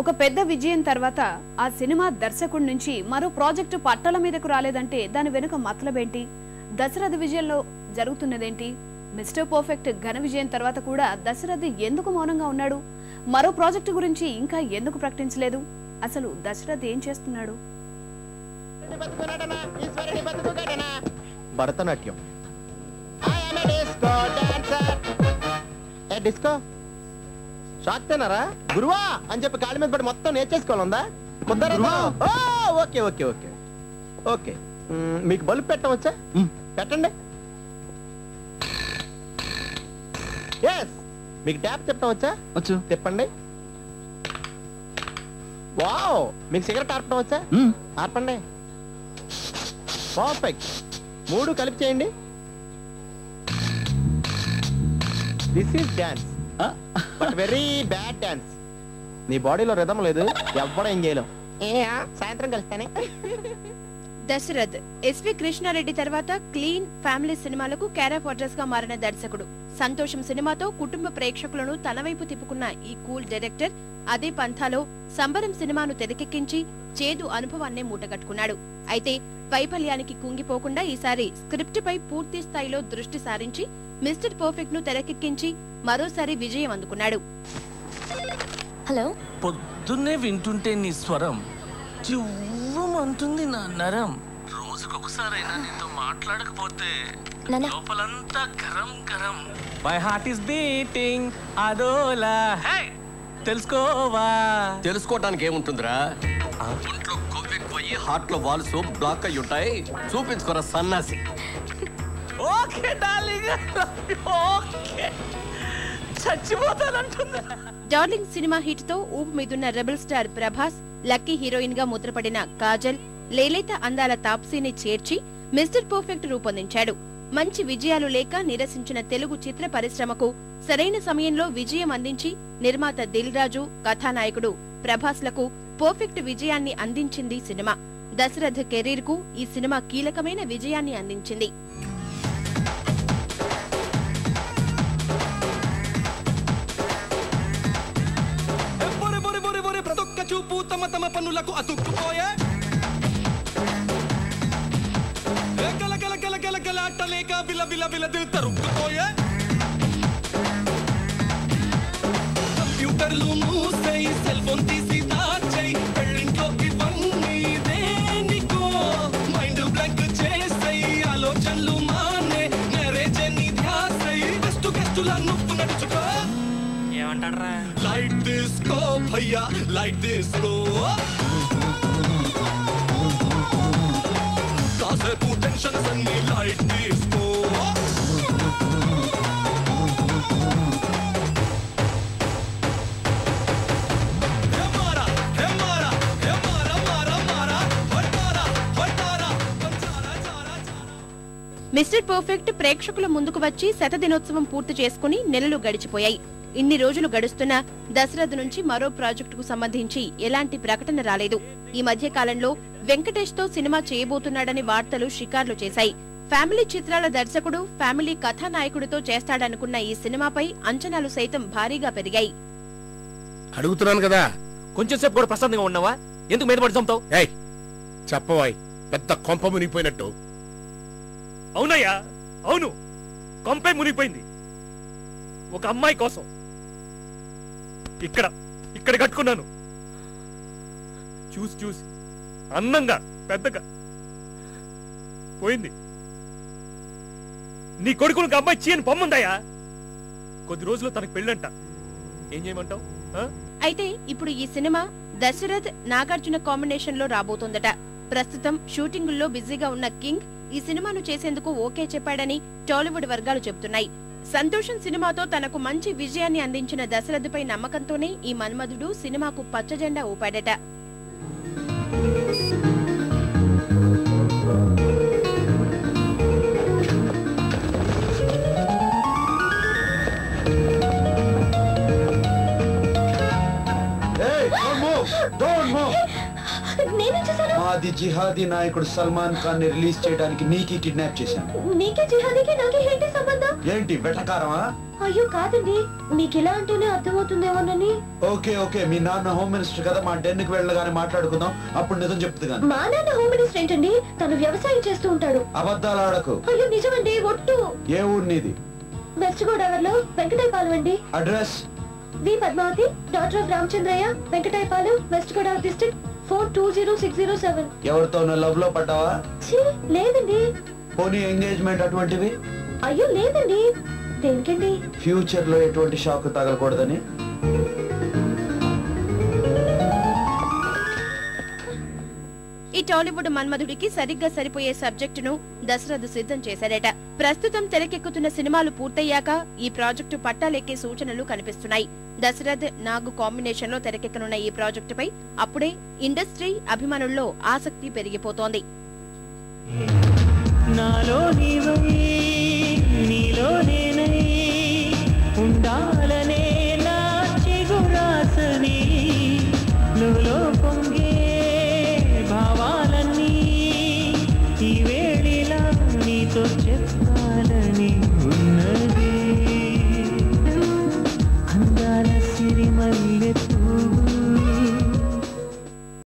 ఒక పెద్ద విజయం తర్వాత ఆ సినిమా దర్శకుడి నుంచి మరో ప్రాజెక్టు పట్టల మీదకు రాలేదంటే దాని వెనుక మతలబేంటి? దశరథ విజయంలో జరుగుతున్నదేంటి? మిస్టర్ పర్ఫెక్ట్ ఘన విజయం తర్వాత కూడా దశరథ్ ఎందుకు మౌనంగా ఉన్నాడు? మరో ప్రాజెక్టు గురించి ఇంకా ఎందుకు ప్రకటించలేదు? అసలు దశరథ్ ఏం చేస్తున్నాడు? భరతనాట్యం. డిస్కో షాక్ తినారా గురువా అని చెప్పి కాళ్ళ మీద పడి మొత్తం నేర్చేసుకోవాలందా? కుదరదు ఓకే ఓకే ఓకే. ఓకే. మీకు బల్బు పెట్టవచ్చా? పెట్టండి. ఎస్ మీకు ట్యాప్ తిప్పవచ్చా వచ్చు. తిప్పండి. వావ్ మీకు సిగరెట్ ఆర్పడం వచ్చా ఆర్పండి. పర్ఫెక్ట్ మూడు కలిపి చేయండి. This is dance but very bad dance నీ బాడీలో రిధం లేదు ఎవ్వడం ఏం చేయలేం. సాయంత్రం కలుస్తానే? దశరథ్ ఎస్వి కృష్ణారెడ్డి తర్వాత క్లీన్ ఫ్యామిలీ సినిమాలకు క్యారాఫ్ అడ్రస్గా మారిన దర్శకుడు. సంతోషం సినిమాతో కుటుంబ ప్రేక్షకులను తన వైపు తిప్పుకున్న ఈ కూల్ డైరెక్టర్ అదే పంథాలో సంబరం సినిమాను తెరకెక్కించి చేదు అనుభవాన్నే మూటగట్టుకున్నాడు. అయితే వైఫల్యానికి కుంగిపోకుండా ఈసారి స్క్రిప్ట్ పై పూర్తి స్థాయిలో దృష్టి సారించి మిస్టర్ పర్ఫెక్ట్ను తెరకెక్కించి మరోసారి విజయం అందుకున్నాడు. హలో? పొద్దున్నే వింటుంటే నీ స్వరం చివ్వమంటుంది నా నరం. రోజుకొకసారైనా నీతో మాట్లాడకపోతే నాన్న లోపలంతా గరం గరం. మై హార్ట్ ఇస్ బీటింగ్ అదోలా హే తెలుసుకోవా? తెలుసుకోవటానికి ఏముంటుందిరా? ఒంట్లో కొవ్వెక్కువయ్యి హార్ట్లో వాల్స్ బ్లాక్ అయి ఉంటాయి. చూపించుకోరా సన్నాసి. Okay darling. ఓకే. చచ్చిపోతానంటుంది. డార్లింగ్ సినిమా హిట్తో ఊపు మీదున్న రెబల్ స్టార్ ప్రభాస్ లక్కీ హీరోయిన్గా ముద్రపడిన కాజల్ లేలేత అందాల తాప్సీని చేర్చి మిస్టర్ పర్ఫెక్ట్ రూపొందించాడు. మంచి విజయాలు లేక నిరసించిన తెలుగు చిత్ర పరిశ్రమకు సరైన సమయంలో విజయం అందించి నిర్మాత దిల్ రాజు కథానాయకుడు ప్రభాస్లకు పర్ఫెక్ట్ విజయాన్ని అందించింది సినిమా దశరథ్ కెరీర్కు ఈ సినిమా కీలకమైన విజయాన్ని అందించింది బొరె చూపు తమ తమ అతుక్కుపోయే గల గల గల గల గల అట్టలేక బిల దిల్ తరుక్కుపోయే ఏమంటాడ్రా? లైట్ తీసుకో భయ్యా లైట్ తీసుకో కాసేపు టెన్షన్స్ అన్ని లైట్ తీసుకో మిస్టర్ పర్ఫెక్ట్ ప్రేక్షకుల ముందుకు వచ్చి శతదినోత్సవం పూర్తి చేసుకుని నెలలు గడిచిపోయాయి. ఇన్ని రోజులు గడుస్తున్నా దశరథ్ నుంచి మరో ప్రాజెక్టుకు సంబంధించి ఎలాంటి ప్రకటన రాలేదు. ఈ మధ్య కాలంలో వెంకటేష్తో సినిమా చేయబోతున్నాడని వార్తలు షికార్లు చేశాయి. ఫ్యామిలీ చిత్రాల దర్శకుడు ఫ్యామిలీ కథానాయకుడితో చేస్తాడనుకున్న ఈ సినిమాపై అంచనాలు సైతం భారీగా పెరిగాయి. అడుగుతున్నాను కదా. కొంచెం సేపు కూడా ప్రశాంతంగా ఉన్నావా ఎందుకు మీద పడి చంపుతావు? ఏయ్ చెప్పవాయ్ పెద్ద కొంప మునిగిపోయినట్టు. అవునయ్యా అవును. కొంపే మునిగిపోయింది. ఒక అమ్మాయి కోసం. ఇక్కడ ఇక్కడ కట్టుకున్నాను. చూసి చూసి. అందంగా పెద్దగా. పోయింది. నీ కొడుకునికి అమ్మాయి చీని పొమ్ముందయ్యా కొద్ది రోజులు తనకు పెళ్ళంట. ఏం చేయమంటావు? ఆ? అయితే ఇప్పుడు ఈ సినిమా దశరథ్ నాగార్జున కాంబినేషన్లో రాబోతోందట. ప్రస్తుతం షూటింగుల్లో బిజీగా ఉన్న కింగ్ ఈ సినిమాను చేసేందుకు ఓకే చెప్పాడని టాలీవుడ్ వర్గాలు చెబుతున్నాయి. సంతోషం సినిమాతో తనకు మంచి విజయాన్ని అందించిన దశరథపై నమ్మకంతోనే ఈ మన్మధుడు సినిమాకు పచ్చజెండా ఊపాడట. మాది జిహాదీ నాయకుడు సల్మాన్ ఖాన్ని రిలీజ్ చేయడానికి నీకి కిడ్నాప్ చేశాను. నీకే జిహాదీకి నాకే ఏంటి సంబంధం? ఏంటి వెటకారమా అయ్యో కాదండి. మీకు ఇలా అంటేనే అర్థమవుతుందేమోనని. ఓకే ఓకే మీ నాన్న హోమ్ మినిస్టర్ కదా మా డెన్కి వెళ్ళగానే మాట్లాడుకుందాం. అప్పుడు నిజం చెప్తుంది కానీ మా నాన్న హోమ్ మినిస్టర్ ఏంటండి? తను వ్యవసాయం చేస్తూ ఉంటాడు. అబద్ధాలు ఆడకు. అయ్యో నిజమండి ఒట్టు. ఏ ఊరు నీది? వెస్ట్ గోదావరిలో వెంకటాయపాలెం అండి. Address? V Padmavati doctor of Ramachandraiah Venkatayapalem west Godavari district. Four two zero six zero seven. ఎవరితో లవ్లో పడ్డావా లేదండి. పోనీ ఎంగేజ్మెంట్ అటువంటివి? అయ్యో లేదండి. దేనికండి? ఫ్యూచర్లో ఎటువంటి షాక్ తగలకూడదని? టాలీవుడ్ మన్మధుడికి సరిగ్గా సరిపోయే సబ్జెక్టును దశరథ్ సిద్ధం చేశాడట. ప్రస్తుతం తెరకెక్కుతున్న సినిమాలు పూర్తయ్యాక ఈ ప్రాజెక్టు పట్టాలెక్కే సూచనలు కనిపిస్తున్నాయి. దశరథ్ నాగు కాంబినేషన్లో తెరకెక్కనున్న ఈ ప్రాజెక్టుపై అప్పుడే ఇండస్ట్రీ అభిమానుల్లో ఆసక్తి పెరిగిపోతోంది. నాలో నీవై నీతో చెప్పాలని